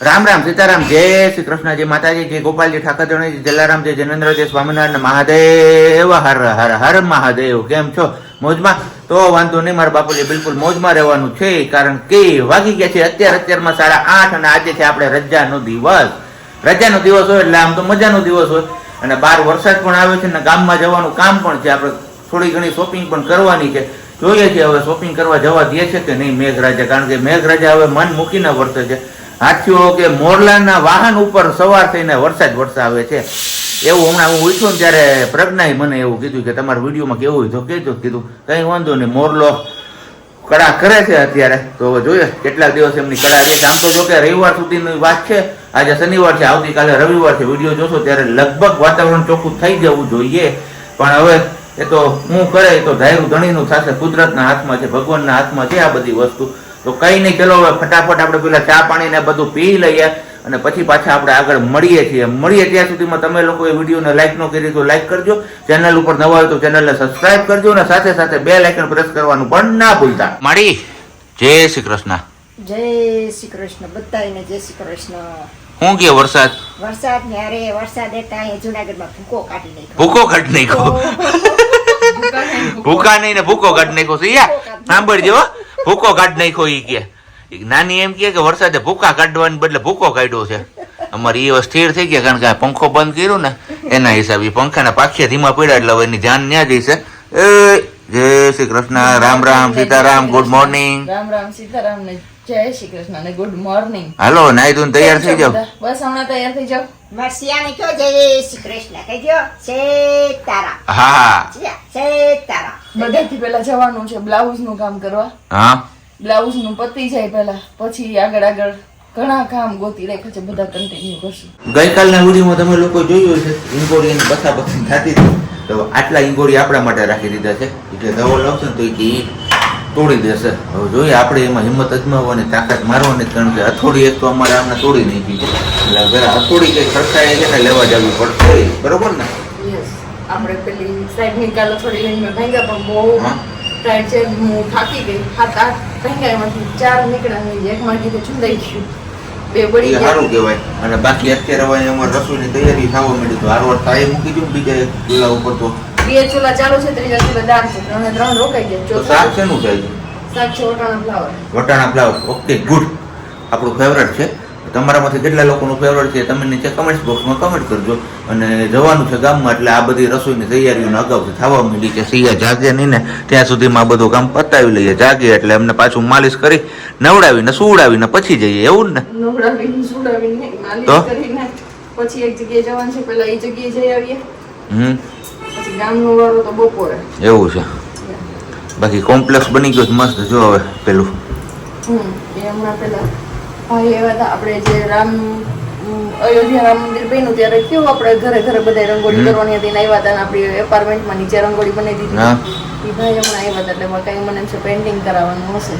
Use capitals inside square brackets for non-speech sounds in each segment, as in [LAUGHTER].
રામ રામ, સીતારામ, જય શ્રી કૃષ્ણ, જય માતાજી, જય ગોપાલજી ઠાકરજણી જય જલારામ, જય જનેન્દ્ર, જય સ્વામિનારાયણ, મહાદેવ, હર હર હર, મહાદેવ, કેમ છો? મોજમાં? તો વાંધો નહીં, મારા બાપુજી, બિલકુલ મોજમાં રહેવાનું છે, કારણ કે વાગી ગયા છે, અત્યાર, અત્યારમાં સાડા આઠ અને આજે છે આપણે રજાનો દિવસ. રજાનો દિવસ હોય એટલે આમ તો મજાનો દિવસ હોય. અને બહાર વરસાદ પણ આવે છે અને ગામમાં જવાનું કામ પણ છે, આપણે થોડી ઘણી શોપિંગ પણ કરવાની છે. જોઈએ છીએ હવે શોપિંગ કરવા જવા દે છે કે નહીં મેઘરાજા, કારણ કે મેઘરાજા હવે મન મૂકીને વર્તે છે. હાથીઓ કે મોરલાના વાહન ઉપર સવાર થઈને વરસાદ વરસાવે છે. એવું હમણાં હું ઉઠ્યો ને ત્યારે પ્રજ્ઞાએ મને એવું કીધું કે તમારા વિડીયોમાં કેવું હોય તો કહેજો. કીધું, કઈ વાંધો નહીં, મોરલો કળા કરે છે અત્યારે. તો હવે જોઈએ કેટલા દિવસ એમની કળા છે. આમ તો જો કે રવિવાર સુધીની વાત છે. આજે શનિવાર છે, આવતીકાલે રવિવાર છે. વીડિયો જોશો ત્યારે લગભગ વાતાવરણ ચોખ્ખું થઈ જવું જોઈએ. પણ હવે એ તો હું કરે તો ધાયરું ધણીનું થશે. કુદરતના હાથમાં છે, ભગવાનના હાથમાં છે આ બધી વસ્તુ. તો કઈ નહીં ચલો હવે ફટાફટ આપણે પેલા ચા પાણી ને બધું પી લઈએ અને પછી પાછા આપણે આગળ મળીએ છીએ. મળીએ ત્યાં સુધીમાં તમે લોકો એ વિડીયોને લાઈક ન કરી તો લાઈક કરજો. ચેનલ ઉપર નવા હોય તો ચેનલને સબસ્ક્રાઇબ કરજો અને સાથે સાથે બે લાઇકન પ્રેસ કરવાનું પણ ના ભૂલતા. મારી જય શ્રી કૃષ્ણ. જય શ્રી કૃષ્ણ. બધાને જય શ્રી કૃષ્ણ. હું કે વરસાદ? વરસાદ ને અરે વરસાદ હતા જુનાગઢ જુનાગઢમાં ભૂકો કાઢી નાખ્યો. ભૂકો કાઢ નાખ્યો. [LAUGHS] ભૂકા નહીં ને ભૂકો કાઢ નાખ્યો સિયા સાંભળજો હો. ભૂકો કાઢ નાખ્યો ઈ કે. નાની એમ કે વરસાદે ભૂકા કાઢવાની બદલે ભૂકો કાઢ્યો છે. અમારે એ સ્થિર થઈ ગયા કારણ કે પંખો બંધ કર્યો ને, એના હિસાબે પંખાના પાખિયા ધીમા પડ્યા એટલે એની જાન ન્યા જઈશે જય Shri Krishna. Ram Ram, Sitaram, good morning. Ram Ram, Sitaram જય શ્રી કૃષ્ણ અને ગુડ મોર્નિંગ હાલો નાઈ તું તૈયાર થઈ જાવ બસ હમણાં તૈયાર થઈ જાવ મરસિયાને કયો જય શ્રી કૃષ્ણ. કહેજો સીતારામ હા. હા સિયા, સીતારામ બધાથી પહેલા જવાનું છે બ્લાઉઝનું કામ કરવા. હા. બ્લાઉઝનું પતી જાય પહેલા પછી આગળ આગળ ઘણા કામ ગોતી રાખ્યા છે બધા કન્ટિન્યુ કરશું. ગઈકાલના વિડીયોમાં તમે લોકો જોયું છે બસા બસી થતી હતી. તો આટલા ઇન્ગોરી આપણા માટે રાખી દીધા છે. એટલે કે દવો લાવશે તો એ તોડી દેશે. હવે જોઈએ આપણે એમાં હિંમત અજમાવવાની તાકાત મારવાની કારણ કે હથોડી એક તો અમારે આમને તોડી નાખી ગઈ એટલે હવે હથોડી ખર્ચા ખર્ચાય છે ને લેવા જવી પડશે. બરોબર ને? આપણે પેલી સાઈડ નીકાળો થોડી લઈને ભાંગ્યા પણ બહુ. ટાઈટ છે હું થાકી ગઈ. હાથ આઠ ભાંગ્યા એમાંથી ચાર નીકળ્યા એક માંથી તો છુંદાઈ ગયું. બે બળી એ સારું કહેવાય. અને બાકી અત્યારે હવે એમાં રસોઈની તૈયારી થવા માંડી તો હારવાર થાય મૂકી દઉં બીજા એક ઉપર તો. બે ચૂલા ચાલુ છે ત્રીજા ચૂલા દાળ છે. ત્રણે ત્રણ રોકાઈ ગયા. તો શાક શેનું છે શાક છે વટાણા ફ્લાવર. વટાણા ફ્લાવર. Okay good. આપણું ફેવરેટ છે. તમારામાંથી કેટલા લોકોનું ફેવરેટ છે તમે નીચે કમેન્ટ બોક્સમાં કમેન્ટ કરજો. અને જવાનું છે ગામમાં એટલે આ બધી રસોઈની તૈયારીઓને અગાઉથી થવા માંડી છે. સિયા જાગે નહીં ને ત્યાં સુધીમાં આ બધું કામ પતાવી લઈએ. જાગે એટલે એમને પાછું માલિશ કરી નવડાવીને સુવડાવીને પછી જઈએ. એવું ને? તો? પછી એક જગ્યાએ જવાનું છે પહેલા એ જગ્યાએ જઈ આવીએ. હમ. ગામનો વાળું તો બપોરે એવું છે. બાકી કોમ્પ્લેક્સ બની ગયો મસ્ત. જો હવે પેલું. હમ એ હમણાં પેલા. ભાઈ એવા હતા આપણે જે રામ અયોધ્યા રામ મંદિર બન્યું ત્યારે કેવું આપણે ઘરે ઘરે બધા રંગોળી કરવાની હતી આવ્યા હતા આપણી એપાર્ટમેન્ટમાં નીચે રંગોળી બનાવી હા. દીધી એ ભાઈ હમણાં આવ્યા હતા એટલે કઈ મને એમ છે પેન્ટિંગ કરાવવાનું હશે.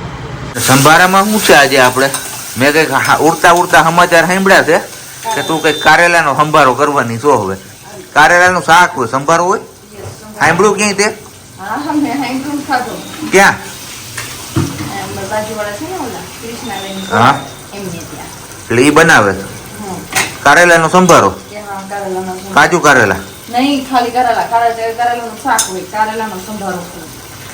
સંભારામાં શું છે આજે આપણે? મેં કંઈક ઉડતા ઉડતા સમાચાર સાંભળ્યા છે કે તું કંઈક કારેલાનો સંભારો કરવાની છો હવે. કારેલાનું શાક હોય સંભારો હોય? સાંભળ્યું ક્યાંય તે? ક્યાં? હા. એટલે એ બનાવે? કારેલા નો કારેલાનો સંભારો? કે હા કારેલાનો સંભારો. કાચું કારેલા? નહીં ખાલી કરેલા. કારેલા શાક હોય કારેલાનો સંભારો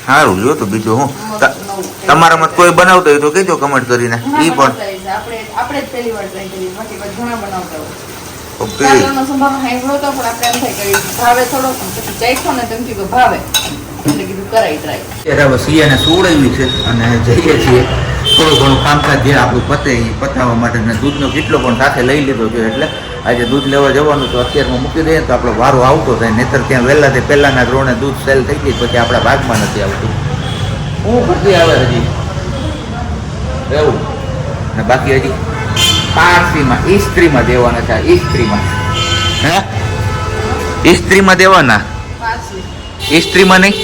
સારું જો તો બીજું હું. તમારા ત- નવું. તમારામાં કોઈ બનાવતો હોય તો કહેજો કમેન્ટ કરીને. એ પણ. આપણે આપણે જ પહેલી વાર ટ્રાય કરી બાકી બધા ઘણા બનાવતા હોય. ઓકે. સાંભળ્યો તો પણ આપણે એમ થાય કે ભાવે થોડો પછી ચાખ્યો ને તેમ થયું કે ભાવે. એટલે કીધું કરાય ટ્રાય અત્યારે હવે સિયાને છે અને જઈએ છીએ. થોડું ઘણું કામકાજ જે આપણું પતે એ પતાવવા માટે ને દૂધનો કેટલો પણ સાથે લઈ લીધો છે. એટલે આજે દૂધ લેવા જવાનું તો અત્યારમાં મૂકી દઈએ તો આપણો વારો આવતો થાય નહીતર ત્યાં વહેલા તે પહેલાના ધોરણે દૂધ સેલ થઈ ગઈ પછી આપણા ભાગમાં નથી આવતું. હું ભરતી આવે હજી. એવું. ને બાકી હજી? પારસીમાં ઇસ્ત્રીમાં દેવાના છે ઈસ્ત્રીમાં હે? ઇસ્ત્રીમાં દેવાના? ઈસ્ત્રીમાં નહીં?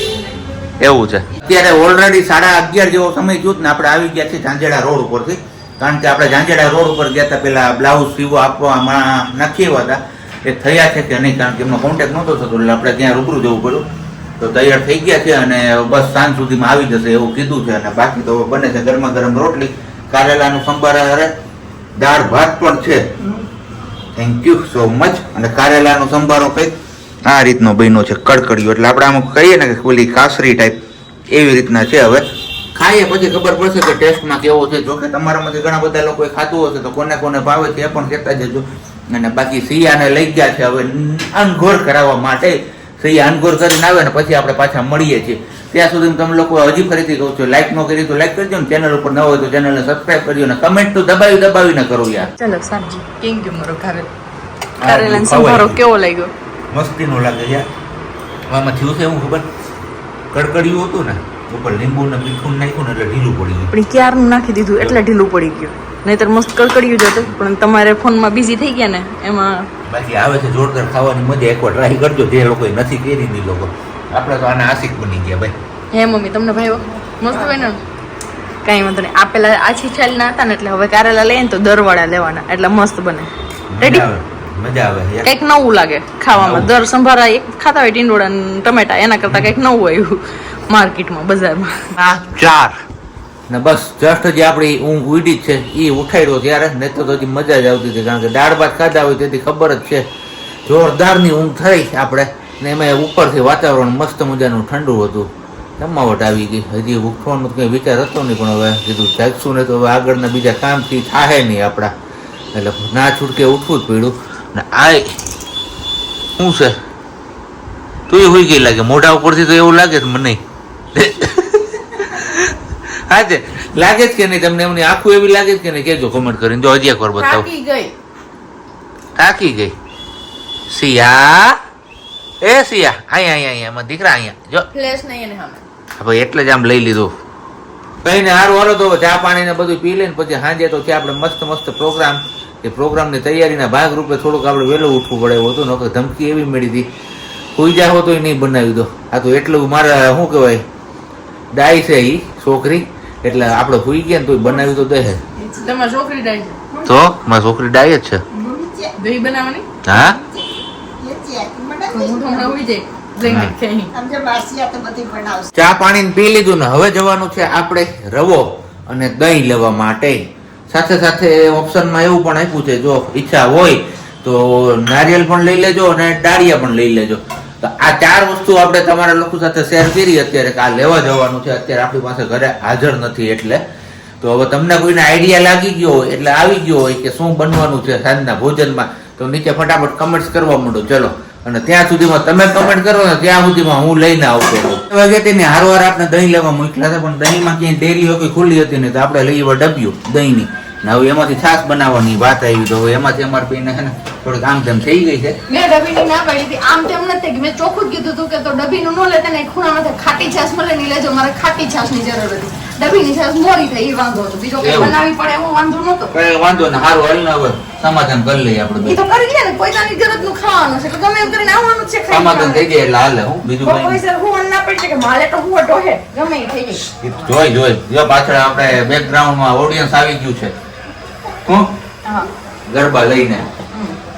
એવું છે. અત્યારે ઓલરેડી સાડા અગિયાર જેવો સમય થયો ને આપણે આવી ગયા છીએ ઝાંઝેડા રોડ ઉપરથી. કારણ કે આપણે ઝાંઝેડા રોડ ઉપર ગયા હતા, પેલા બ્લાઉઝ સીવો આપવામાં નાખી એવા હતા. એ થયા છે કે નહીં, કારણ કે એમનો કોન્ટેક્ટ નહોતો થતો, એટલે આપણે ત્યાં રૂબરૂ જવું પડ્યું. તો તૈયાર થઈ ગયા છે અને બસ સાંજ સુધીમાં આવી જશે એવું કીધું છે અને બાકી તો બને છે ગરમા ગરમ રોટલી. કારેલાનું સંભાર હારે દાળ, ભાત પણ છે. થેન્ક યુ સો મચ અને કારેલાનો સંભારો કંઈક આ રીતનો બન્યો છે, કડકડિયો. એટલે આપણે આમ કહીએ ને કે ઓલી કાસરી ટાઈપ એવી રીતના છે હવે. ખાઈએ પછી ખબર પડશે કે ટેસ્ટમાં કેવો છે. જોકે તમારામાંથી ઘણા બધા લોકોએ ખાધું હશે તો કોને કોને ભાવે છે એ પણ કહેતા જજો. અને બાકી સિયાને લઈ ગયા છે હવે અનઘોર કરાવવા માટે. સિયા અનઘોર કરીને આવે ને પછી આપણે પાછા મળીએ છીએ. ત્યાં સુધી તમે લોકો હજી ફરીથી કહું છું લાઈક ન કરી તો લાઈક કરજો ને ચેનલ ઉપર ન હોય તો ચેનલને સબસ્ક્રાઈબ કરજો ને કમેન્ટ તો દબાવી દબાવીને કરો યાર. ચલો સાહેબજી કેમ કે મારો કારેલ ખારે કારેલાનો સંભારો કેવો લાગ્યો? મસ્તીનો લાગે યાર. આમાં થયું છે એવું ખબર? કડકડિયું હતું ને ઉપર લીંબુ ને મીઠું નાખ્યું ને એટલે ઢીલું પડી ગયું. પણ ક્યારનું નાખી દીધું એટલે ઢીલું પડી ગયું. નહીતર મસ્ત કડકડિયું જ હતું. પણ તમારે ફોનમાં બિઝી થઈ ગયા ને એમાં બાકી આવે છે જોરદાર ખાવાની મજા. એકવાર ટ્રાય કરજો. જે લોકો નથી કરી ની લોકો. આપણે તો આના આશિક બની ગયા ભાઈ. હે મમ્મી તમને ભાઈઓ મસ્ત બન્યો ને? કાંઈ વાંધો નહીં. આપેલા આછી છાલ ના હતા ને એટલે હવે કારેલા લઈએ ને તો દરવાળા લેવાના. એટલે મસ્ત બને. રેડી મજા આવે. કંઈક નવું લાગે ખાવામાં. દર સંભારા એક ખાતા હોય ટીંડોળા ટમેટા. એના કરતા કંઈક નવું આવ્યું. માર્કેટમાં બજારમાં. આ ચાર. ને બસ જસ્ટ જે આપણી ઊંઘ ઉડી છે. એ ઉઠાડ્યો ત્યારે નહીં તો હજી મજા જ આવતી હતી, કારણ કે દાળ ભાત ખાધા હોય તેથી ખબર જ છે. જોરદારની ઊંઘ થઈ આપણે, ને એમાં ઉપરથી વાતાવરણ મસ્ત મજાનું ઠંડુ હતું. જમાવટ આવી ગઈ. હજી ઉઠવાનો કંઈ વિચાર હતો નહીં, પણ હવે કીધું જાગશું ને તો હવે આગળના બીજા કામથી થાહે નહીં આપણા. એટલે ના છૂટકે ઉઠવું જ પડ્યું. ને આ શું છે? તું હોઈ ગઈ લાગે. મોઢા ઉપરથી તો એવું લાગે મને. હા લાગે જ કે નહીં તમને એમની આખું એવી લાગે જ કે નહીં. કેજો કોમેન્ટ કરીને જો હજી એકવાર બતાવો. થાકી ગઈ. થાકી ગઈ. સિયા? એ સિયા અહીંયા અહીંયા અહીંયા એમાં દીકરા અહીંયા. જો. ફ્લેશ નહીં એને સામે. હવે એટલે જ આમ લઈ લીધું. કઈ ને હારું હાલો તો ચા પાણી ને બધું પી લઈને પછી સાંજે તો છે આપણે મસ્ત મસ્ત પ્રોગ્રામ. એ પ્રોગ્રામની તૈયારીના ભાગ રૂપે થોડુંક આપણે વહેલું ઉઠવું પડે એવું હતું નકર ધમકી એવી મળી હતી. કોઈ જાઓ તો નહીં બનાવી દો. આ તો એટલું મારે શું કહેવાય ડાય છે એ છોકરી. એટલે આપણે હોઈ ગયા ને તો બનાવ્યું તો દે તમારી છોકરી ડાય છે. તો? મારી છોકરી ડાય જ છે? દહીં બનાવવાની? હા? ચા પાણી પી લીધું ને હવે જવાનું છે આપણે રવો અને દહીં લેવા માટે. સાથે સાથે ઓપ્શનમાં એવું પણ આપ્યું છે જો ઈચ્છા હોય તો નારિયેલ પણ લઈ લેજો અને ડાળિયા પણ લઈ લેજો. તો આ ચાર વસ્તુ આપણે તમારા લોકો સાથે શેર કરી અત્યારે કે આ લેવા જવાનું છે. અત્યારે આપણી પાસે ઘરે હાજર નથી એટલે. તો હવે તમને કોઈને આઈડિયા લાગી ગયો હોય, એટલે આવી ગયો હોય કે શું બનવાનું છે સાંજના ભોજનમાં, તો નીચે ફટાફટ કમેન્ટ્સ કરવા માંડો. ચલો. અને ત્યાં સુધીમાં તમે કમેન્ટ કરો ને ત્યાં સુધીમાં હું લઈને આવતો વાગે તેની હારવાર આપણે દહીં લેવા મોકલ્યા હતા, પણ દહીંમાં ક્યાંય ડેરી હોય ખુલ્લી હતી ને તો આપણે લઈ ડબ્યું દહીંની. ને હવે એમાંથી છાશ બનાવવાની વાત આવી તો એમાંથી અમારે પીને છે ને થોડીક આમ તેમ થઈ ગઈ છે. મેં ડબીની ના પાડી હતી. આમ તેમ નથી કે મેં ચોખ્ખું જ કીધું હતું કે તો ડબીનું ન લેતા ને ખૂણામાંથી ખાટી છાશ મળે ને લેજો. મારે ખાટી છાશની જરૂર હતી. ડબીની છાશ મોરી થઈ એ વાંધો હતો. બીજો કઈ બનાવી પડે એવો વાંધો નતો કઈ વાંધો ને સારું હાલ ને હવે સમાધાન કરી લઈએ આપણે એ તો કરી લે ને. પૈસાની જરૂરનું ખાવાનું છે. એટલે ગમે એમ કરીને આવવાનું છે ખાઈ સમાધાન થઈ જાય એટલે હાલે. હું બીજું કઈ? કોઈ સર હું ના પડી કે માલે તો હું ઢોહે ગમે થઈ જાય જોઈ જોઈ. જો પાછળ આપણે બેકગ્રાઉન્ડમાં ઓડિયન્સ આવી ગયું છે. હું? હા. ગરબા લઈને.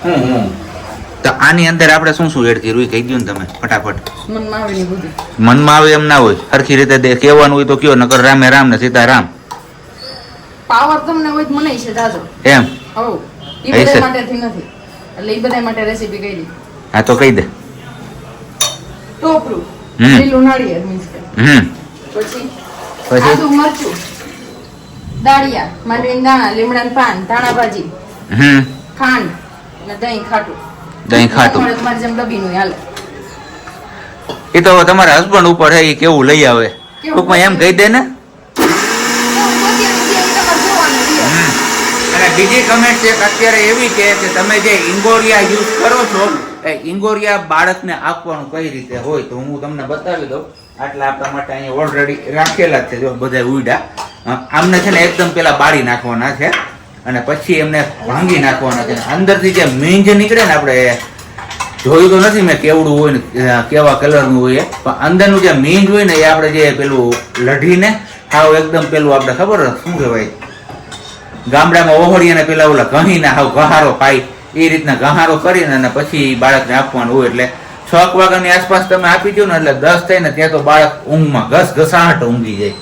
હું હું. તો આની અંદર આપણે શું શું એડ કર્યું કહી દો ને તમે ફટાફટ. મનમાં આવે એમ ના હોય. સરખી રીતે કહેવાનું હોય તો કયો નકર રામે રામ ને સીતા રામ પાવર તમને હોય મને છે દાદો એમ? હવ એ બધા માટેથી નથી. એટલે એ બધા માટે રેસીપી કહી દે હા તો કહી દે. ટોપરું. લીલું નાળિયેર મીન્સ કે. હમ. પછી પછી? આદુ મરચું. દાળિયા માંડવીના દાણા લીમડા પાન ધાણા ભાજી હમ. ખાંડ અને દહીં ખાટું. દહીં ખાટું. તમારે જેમ ડબ્બીનું હાલે. એ તો તમારા હસબન્ડ ઉપર હે એ કેવું લઈ આવે? ટૂંકમાં એમ કહી દે ને. અને બીજી કમેન્ટ એક અત્યારે એવી છે કે તમે જે ઇંગોરિયા યુઝ કરો છો એ ઇંગોરિયા બાળકને આપવાનું કઈ રીતે હોય તો હું તમને બતાવી દઉં. આટલા આપણા માટે અહીંયા ઓલરેડી રાખેલા છે જો બધા ઉડા આમને છે ને એકદમ પેલા બાળી નાખવાના છે અને પછી એમને ભાંગી નાખવાના છે. અંદરથી જે મીંજ નીકળે ને આપણે, જોયું તો નથી મેં કેવડું હોય ને કેવા કલરનું હોય પણ અંદરનું જે મીંજ હોય ને એ આપણે જે પેલું લઢીને, હાવ એકદમ પેલું આપણે ખબર શું કહેવાય? ગામડામાં ઓહળીને પેલા ઓલા ઘહીને હાવ ગહારો પાઈ, એ રીતના ગહારો કરીને અને પછી બાળકને આપવાનું હોય એટલે છ વાગ્યાની આસપાસ તમે આપી દો ને એટલે દસ થાય ને ત્યાં તો બાળક ઊંઘમાં ઘસ ઘસાહટ ઊંઘી જાય.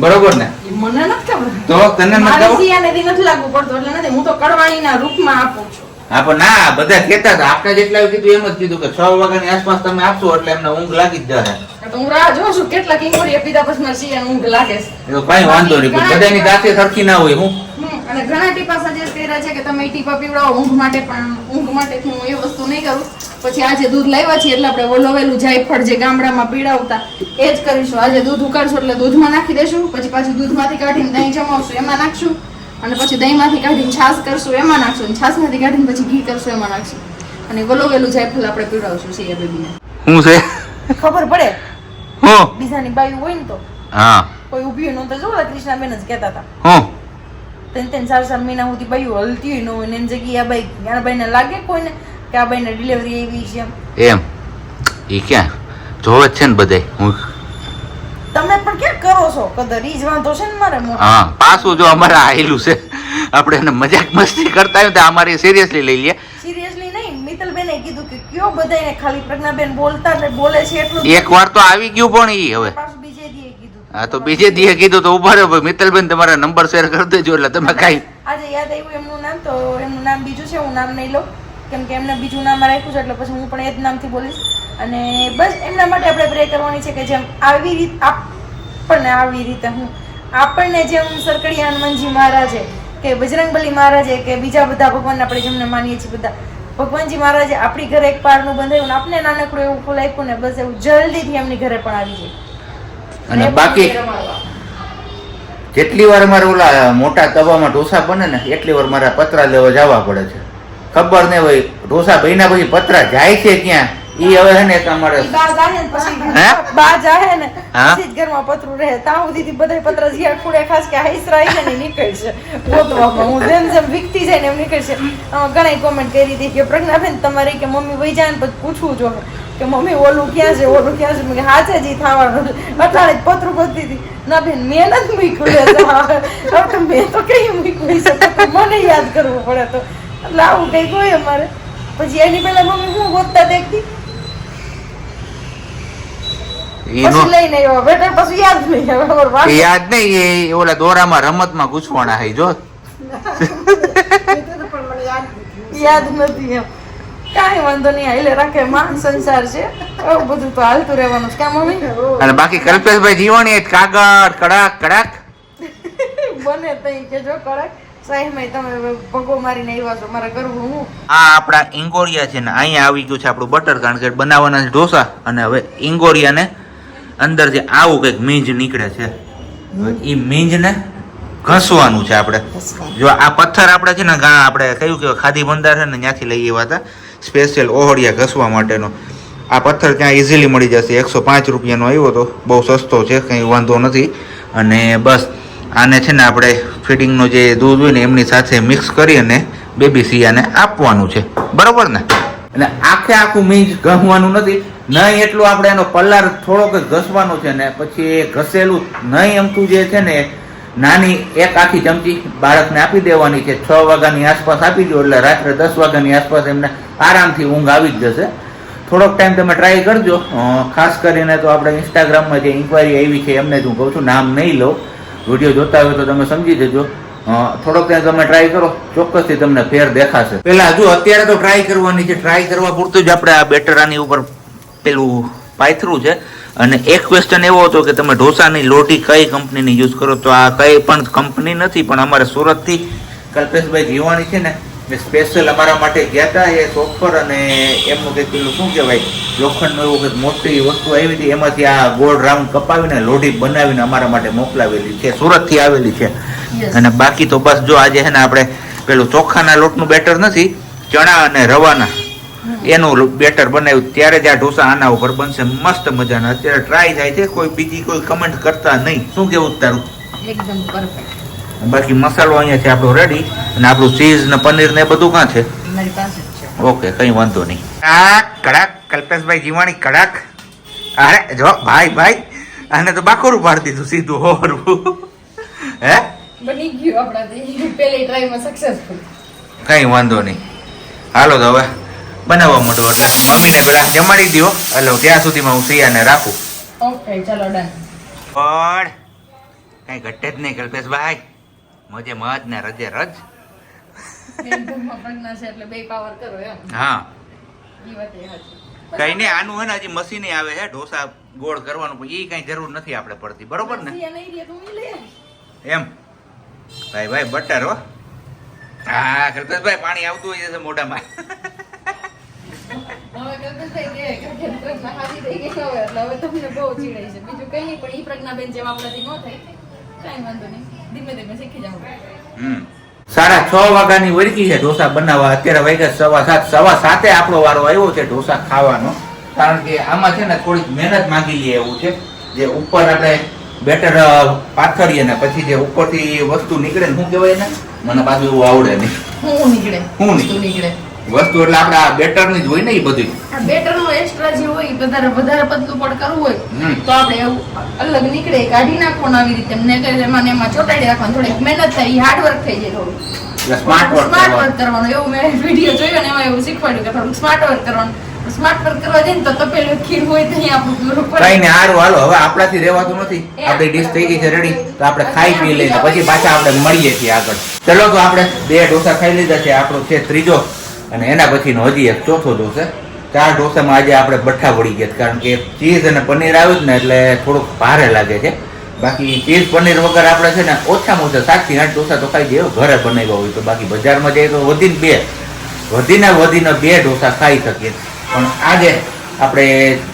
બરોબર ને? મને નથી ખબર. તો તને નથી મારે સિયા સિયાનેથી નથી લાગુ પડતું એટલે નથી હું તો કડવાણીના રૂપમાં આપું છું. હા પણ ના બધા કહેતા હતા. આપણે જેટલા કીધું એમ જ કીધું કે છ વાગ્યાની આસપાસ તમે આપશો એટલે એમને ઊંઘ લાગી જ જશે. તો હું રાહ જોઉં છું કેટલા કિંગોરી પીધા પછી સિયાને ઊંઘ લાગે છે. તો કઈ વાંધો નહીં બધાની દાંતે સરખી ના હોય હું અને ઘણા ટીપા સજેસ્ટ કર્યા છે કે તમે ટીપા પીવડાવો ઊંઘ માટે પણ ઊંઘ માટે હું એ વસ્તુ નહીં કરું. પછી આજે દૂધ લાવ્યા છીએ એટલે આપણે ઓલોવેલું જાયફળ જે ગામડામાં પીડાવતા એ જ કરીશું. આજે દૂધ ઉકાળશું એટલે દૂધમાં નાખી દેશું. પછી પાછું દૂધમાંથી કાઢીને દહીં જમાવશું એમાં નાખશું. અને પછી દહીંમાંથી કાઢીને છાશ કરશું એમાં નાખશું. અને છાશમાંથી કાઢીને પછી ઘી કરશું એમાં નાખશું. અને ઓલોવેલું જાયફળ આપણે પીવડાવશું સિયા બેબીને. શું છે? ખબર પડે? હું? બીજાની બાયું હોય ને તો. હા. કોઈ ઊભી હોય તો જો કૃષ્ણાબેન જ કહેતા હતા. હું? ત્રણ ત્રણ ચાર ચાર મહિના સુધી બાયું હલતી હોય ન હોય ને એની જગ્યાએ આ બાઈ આ બાઈને લાગે કોઈને કે આ બાઈને ડિલિવરી આવી છે એમ. એ ક્યાં? જોવે છે ને બધે. હું તમે પણ ક્યાં કરો છો? કદર ઈ જ વાંધો છે ને મારે. હા પાછું જો અમારે આયેલું છે. આપણે એને મજાક મસ્તી કરતા હોય તો અમારે સિરિયસલી લઈ લઈએ સિરિયસલી નહીં મિત્તલબેને કીધું કે કયો બધાને ખાલી પ્રજ્ઞાબેન બોલતા એટલે બોલે છે એટલું એક વાર તો આવી ગયું પણ ઈ હવે. હા, તો બીજે દીએ કીધું તો ઊભા રહ્યો મિત્તલબેન, તમારા નંબર શેર કરી દેજો એટલે તમે કાંઈ આજે યાદ આવ્યું એમનું નામ, તો એમનું નામ બીજું છે, હું નામ નહીં લઉં. કેમ કે એમને બીજું નામ રાખ્યું છે, એટલે પછી હું પણ એ જ નામથી બોલીશ. અને બસ, એમના માટે આપણે પ્રે કરવાની છે કે જેમ આવી રીત, આપણને આવી રીતે હું, આપણને જેમ સરકડી હનુમાનજી મહારાજે, કે બજરંગબલી મહારાજે, કે બીજા બધા ભગવાન આપણે જેમને માનીએ છીએ બધા. ભગવાનજી મહારાજે આપણી ઘરે એક પારનું બંધાયું ને આપણે નાનકડું એવું ફૂલ આપ્યું ને બસ એવું જલ્દીથી એમની ઘરે પણ આવી જાય. અને બાકી જેટલી વાર મારે ઓલા મોટા તવામાં ઢોસા બને ને એટલી વાર મારા પતરા લેવા જવા પડે છે. ખબર નહીં હોય ઢોસા બન્યા પછી પતરા જાય છે ક્યાં? ઈ હવે હે ને તમારે બા જાહે ને પછી ઘરમાં પતરું રહે. ત્યાં સુધી બધાય પતરા જ્યાં ખૂણે ખાસ કે હાઈસરા આઈને ને નીકળશે ગોતવામાં હું જેમ જેમ વિકતી જાય ને એમ નીકળશે ઘણા ઘણાય કોમેન્ટ કરી હતી કે પ્રજ્ઞાબેન તમારે કે મમ્મી વહી જાય ને પછી પૂછવું જોઈએ કે મમ્મી ઓલું ક્યાં છે? ઓલું ક્યાં છે? મેં હાચે જ થવાનું અટાણે જ પતરું હતી. ના બેન મેં નથી મૂક્યું હવે તો મેં તો કઈ મૂક્યું છે મને યાદ કરવું પડે તો. એટલે આવું કંઈક હોય અમારે. પછી એની પહેલા મમ્મી હું ગોતતા દેખતી યાદ નહીં ઓલા દોરામાં રમતમાં ગુસવાણા હઈ જો. યાદ નથી એમ. કાંઈ વાંધો નહીં હાલે રાખે માં સંસાર છે. એવું બધું તો હાલતું રહેવાનું છે. કાં મમ્મી? અને બાકી કલ્પેશભાઈ જીવણી કાગળ કડાક કડાક? બને તઈ કે જો કડક. સાહેબ તમે પગો મારીને આવ્યા છો મારે કરવું હું? આ આપણા ઇંગોરિયા છે ને અહીંયા આવી ગયું છે આપણું બટર કારણ કે બનાવવાના છે ઢોસા. અને હવે ઇંગોરિયાને અંદર જે આવું કંઈક મીંજ નીકળે છે એ મીંજને ઘસવાનું છે આપણે. જો આ પથ્થર આપણે છે ને આપડે આપણે કયું કે ખાદી બંધાર છે ને ત્યાંથી લઈ આવ્યા હતા. સ્પેશિયલ ઓહળિયા ઘસવા માટેનો. આ પથ્થર ત્યાં ઇઝીલી મળી જશે. એકસો પાંચ રૂપિયાનો આવ્યો હતો બહુ સસ્તો છે, કંઈ વાંધો નથી. અને બસ, આને છે ને આપણે ફિટિંગનો જે દૂધ હોય ને એમની સાથે મિક્સ કરી અને બેબી સિયાને આપવાનું છે. બરાબર ને? અને આખે આખું મીંજ ઘસવાનું નથી. નહીં એટલું આપણે એનો પલ્લાર થોડોક ઘસવાનો છે ને પછી એ ઘસેલું નહીં અમથું જે છે ને નાની એક આખી ચમચી બાળકને આપી દેવાની છે. છ વાગ્યાની આસપાસ આપી દો એટલે રાત્રે દસ વાગ્યાની આસપાસ એમને આરામથી ઊંઘ આવી જ જશે. થોડોક ટાઈમ તમે ટ્રાય કરજો. ખાસ કરીને તો આપણે ઇન્સ્ટાગ્રામમાં જે ઇન્ક્વાયરી આવી છે, એમને જ હું કહું છું, નામ નહીં લો. વીડિયો જોતા હોય તો તમે સમજી જજો. થોડોક ટાઈમ તમે ટ્રાય કરો. ચોક્કસથી તમને ફેર દેખાશે. પહેલાં હજુ અત્યારે તો ટ્રાય કરવાની છે. ટ્રાય કરવા પૂરતું જ આપણે આ બેટરાની ઉપર પેલું પાથરું છે. અને એક ક્વેશ્ચન એવો હતો કે તમે ઢોસાની લોટી કઈ કંપનીની યુઝ કરો? તો આ કઈ પણ કંપની નથી, પણ અમારે સુરતથી કલ્પેશભાઈ જીવાણી છે ને એ સ્પેશિયલ અમારા માટે ગયા હતા એ શોપ પર અને એમનું કંઈક પેલું શું કહેવાય લોખંડનું એવું કંઈક મોટી વસ્તુ આવી હતી એમાંથી આ ગોળ રાઉન્ડ કપાવીને લોઢી બનાવીને અમારા માટે મોકલાવેલી છે સુરતથી આવેલી છે. અને બાકી તો બસ જો આજે છે ને આપણે પેલું ચોખાના લોટનું બેટર નથી ચણા અને રવાના. એનું બેટર બનાવ્યું ત્યારે જ આ ઢોસા આના ઉપર બનશે મસ્ત મજાના. અત્યારે ટ્રાય થાય છે કોઈ બીજી કોઈ કમેન્ટ કરતા નહીં. શું કેવું તારું? એકદમ પરફેક્ટ બાકી મસાલો અહીંયા છે આપણો રેડી અને આપણું ચીઝ ને પનીર ને બધું ક્યાં છે? ઓકે કઈ વાંધો નહીં. આ કડાક કલ્પેશભાઈ જીવાણી કડાક. અરે જો ભાઈ ભાઈ આને તો બાકોરું પાડી દીધું સીધું હોરું. હે? બની ગયું આપણાથી. પહેલી ટ્રાયમાં સક્સેસફુલ કઈ વાંધો નહીં. હાલો તો હવે બનાવવા માંડો એટલે. મમ્મીને પેલા જમાડી દો એટલે ત્યાં સુધીમાં હું સિયાને રાખું. ઓકે ચાલો ડન પણ કઈ ઘટે જ નહીં કલ્પેશભાઈ. મોજે મજ ને રજે રજ. હા. કઈ નહીં આનું હે ને હજી મશીને આવે છે ઢોસા ગોળ કરવાનું પણ એ કઈ જરૂર નથી આપણે પડતી બરોબર ને? હું. એમ. ભાઈ ભાઈ બટર હો. હા કલ્પેશભાઈ પાણી આવતું હોય છે મોઢામાં. હવે તમને બહુ છે. બીજું કઈ નહીં પણ ઈ પ્રજ્ઞાબેન જેવા આપણાથી ન થાય. કઈ વાંધો નહીં. સાડા છ વાગ્યાની વળકી છે ઢોસા બનાવવા. અત્યારે વાગ્યા સવા સાત સવા સાતે આપણો વારો આવ્યો છે ઢોસા ખાવાનો. કારણ કે આમાં છે ને થોડીક મહેનત માંગી લઈએ એવું છે. જે ઉપર આપણે બેટર પાથરીએ ને પછી જે ઉપરથી વસ્તુ નીકળે ને શું કહેવાય ને મને પાછું એવું આવડે નહીં. હું નીકળે. હું નીકળે? વસ્તુ એટલે આપણે આ બેટરની જ હોય ને એ બધી. આ બેટરનું એક્સ્ટ્રા જે હોય વધારે વધારે પતલું પડ કરવું હોય તો આપણે એવું અલગ નીકળે કાઢી નાખવાનું આવી રીતે. ને કરી એમાં એમાં ચોટાડી રાખવાનું થોડીક મહેનત થાય એ હાર્ડ વર્ક થઈ જાય થોડું સ્માર્ટ વર્ક સ્માર્ટ કરવાનું વર્ક કરવાનું. એવું મેં વીડિયો જોયો ને એમાં એવું શીખવાડ્યું કે થોડુંક સ્માર્ટ વર્ક કરવાનું. સ્માર્ટ વર્ક કરવા જઈએ ને તો તપેલું ખીર હોય તો અહીંયા આપણું કઈ ને હારું હાલો. હવે આપણાથી રહેવાતું નથી. આપણી ડીશ થઈ ગઈ છે રેડી તો આપણે ખાઈ પી લઈએ. પછી પાછા આપણે મળીએ છીએ આગળ. ચલો તો આપણે બે ઢોસા ખાઈ લીધા છે. આપણો છે ત્રીજો. અને એના પછીનો હજી એક ચોથો ઢોસે ચાર ઢોસામાં આજે આપણે બઠ્ઠા વળી ગયા કારણ કે ચીઝ અને પનીર આવ્યું ને એટલે થોડુંક ભારે લાગે છે. બાકી ચીઝ, પનીર વગર આપણે છે ને ઓછામાં ઓછા સાતથી આઠ ઢોસા તો ખાઈ જઈએ ઘરે બનાવ્યા હોય તો. બાકી બજારમાં જઈએ તો વધીને બે, વધીને વધીને બે ઢોસા ખાઈ શકીએ. પણ આજે આપણે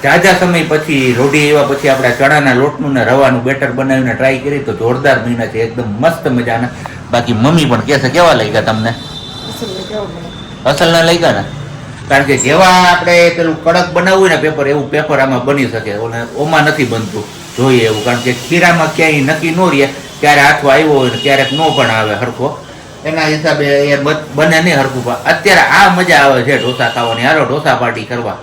ઝાઝા સમય પછી, રોઢી એવા પછી આપણે ચણાના લોટનું ને રવાનું બેટર બનાવીને ટ્રાય કરી તો જોરદાર મહિના છે. એકદમ મસ્ત મજાના. બાકી મમ્મી પણ કહેશે કેવા લાગ્યા તમને? અસલ ના ગયા ને કારણ કે જેવા આપણે પેલું કડક બનાવવું ને પેપર, એવું પેપર આમાં બની શકે. ઓમાં નથી બનતું જોઈએ એવું. કારણ કે ખીરામાં ક્યાંય નક્કી ન રહે ક્યારે હાથો આવ્યો હોય ને ક્યારેક નો પણ આવે હરખો. એના હિસાબે એ બને નહીં હરખું. અત્યારે આ મજા આવે છે ઢોસા ખાવાની. હાલો ઢોસા પાર્ટી કરવા.